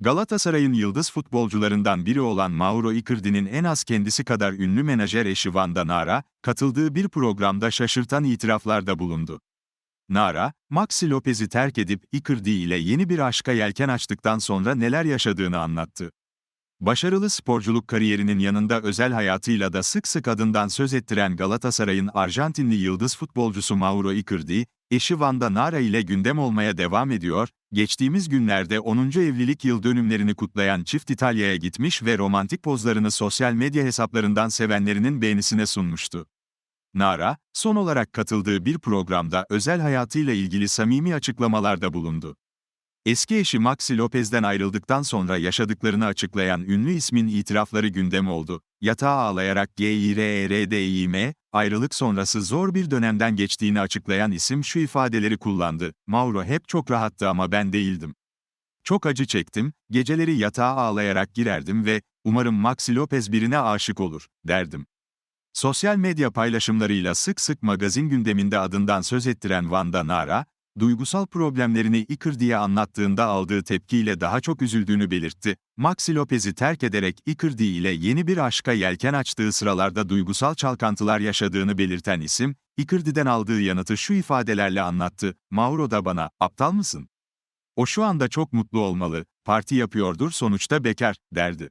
Galatasaray'ın yıldız futbolcularından biri olan Mauro Icardi'nin en az kendisi kadar ünlü menajer eşi Vanda Nara, katıldığı bir programda şaşırtan itiraflarda bulundu. Nara, Maxi Lopez'i terk edip Icardi ile yeni bir aşka yelken açtıktan sonra neler yaşadığını anlattı. Başarılı sporculuk kariyerinin yanında özel hayatıyla da sık sık adından söz ettiren Galatasaray'ın Arjantinli yıldız futbolcusu Mauro Icardi, eşi Vanda Nara ile gündem olmaya devam ediyor, geçtiğimiz günlerde 10. evlilik yıl dönümlerini kutlayan çift İtalya'ya gitmiş ve romantik pozlarını sosyal medya hesaplarından sevenlerinin beğenisine sunmuştu. Nara, son olarak katıldığı bir programda özel hayatıyla ilgili samimi açıklamalarda bulundu. Eski eşi Maxi Lopez'den ayrıldıktan sonra yaşadıklarını açıklayan ünlü ismin itirafları gündem oldu. Yatağa ağlayarak G-I-R-E-R-D-İ-M, ayrılık sonrası zor bir dönemden geçtiğini açıklayan isim şu ifadeleri kullandı. Mauro hep çok rahattı ama ben değildim. Çok acı çektim, geceleri yatağa ağlayarak girerdim ve umarım Maxi Lopez birine aşık olur, derdim. Sosyal medya paylaşımlarıyla sık sık magazin gündeminde adından söz ettiren Vanda Nara, duygusal problemlerini Icardi'ye anlattığında aldığı tepkiyle daha çok üzüldüğünü belirtti. Maxi Lopez'i terk ederek Icardi ile yeni bir aşka yelken açtığı sıralarda duygusal çalkantılar yaşadığını belirten isim, Icardi'den aldığı yanıtı şu ifadelerle anlattı. Mauro da bana, aptal mısın? O şu anda çok mutlu olmalı, parti yapıyordur sonuçta bekar, derdi.